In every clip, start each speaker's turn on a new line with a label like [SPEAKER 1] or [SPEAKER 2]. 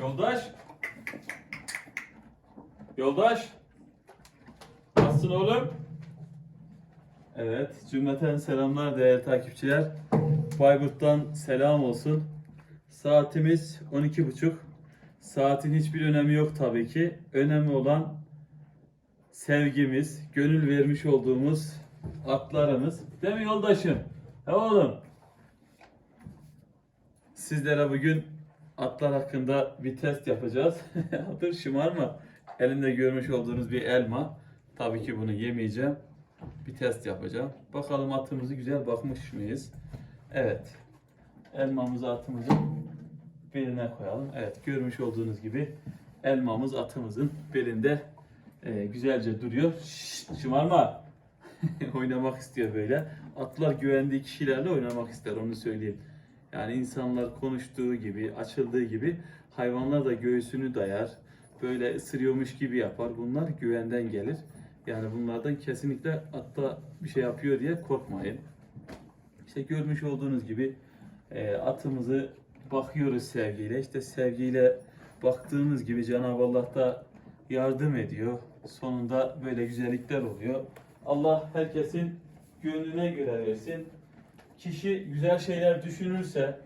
[SPEAKER 1] Yoldaş. Yoldaş. Nasılsın oğlum? Evet, cümleten selamlar değerli takipçiler. Bayburt'tan selam olsun. Saatimiz 12.30. Saatin hiçbir önemi yok tabii ki. Önemli olan sevgimiz, gönül vermiş olduğumuz atlarımız. Değil mi yoldaşım? He oğlum? Sizlere bugün atlar hakkında bir test yapacağız. Dur şımarma. Elimde görmüş olduğunuz bir elma. Tabii ki bunu yemeyeceğim. Bir test yapacağım. Bakalım atımızı güzel bakmış mıyız? Evet. Elmamızı atımızın beline koyalım. Evet görmüş olduğunuz gibi elmamız atımızın belinde e, güzelce duruyor. Şşt, şımarma. oynamak istiyor böyle. Atlar güvendiği kişilerle oynamak ister onu söyleyeyim. Yani insanlar konuştuğu gibi, açıldığı gibi hayvanlar da göğsünü dayar. Böyle ısırıyormuş gibi yapar. Bunlar güvenden gelir. Yani bunlardan kesinlikle atta bir şey yapıyor diye korkmayın. İşte görmüş olduğunuz gibi e, atımızı bakıyoruz sevgiyle. İşte sevgiyle baktığımız gibi Cenab-ı Allah da yardım ediyor. Sonunda böyle güzellikler oluyor. Allah herkesin gönlüne göre versin. Kişi güzel şeyler düşünürse,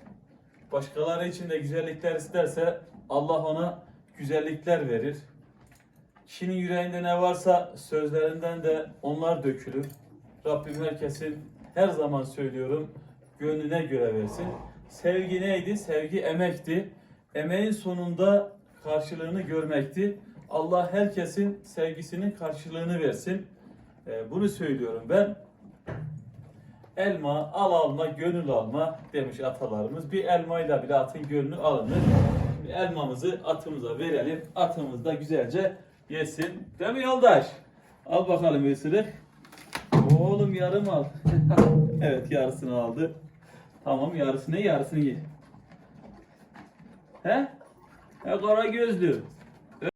[SPEAKER 1] başkaları için de güzellikler isterse Allah ona güzellikler verir. Kişinin yüreğinde ne varsa sözlerinden de onlar dökülür. Rabbim herkesin her zaman söylüyorum gönlüne göre versin. Sevgi neydi? Sevgi emekti. Emeğin sonunda karşılığını görmekti. Allah herkesin sevgisinin karşılığını versin. Ee, bunu söylüyorum ben. Elma al alma gönül alma demiş atalarımız. Bir elmayla bile atın gönlü alınır. Şimdi elmamızı atımıza verelim. Atımız da güzelce yesin. Değil mi yoldaş? Al bakalım ısırık. Oğlum yarım al. evet yarısını aldı. Tamam yarısını yarısını ye. He? He kara gözlü.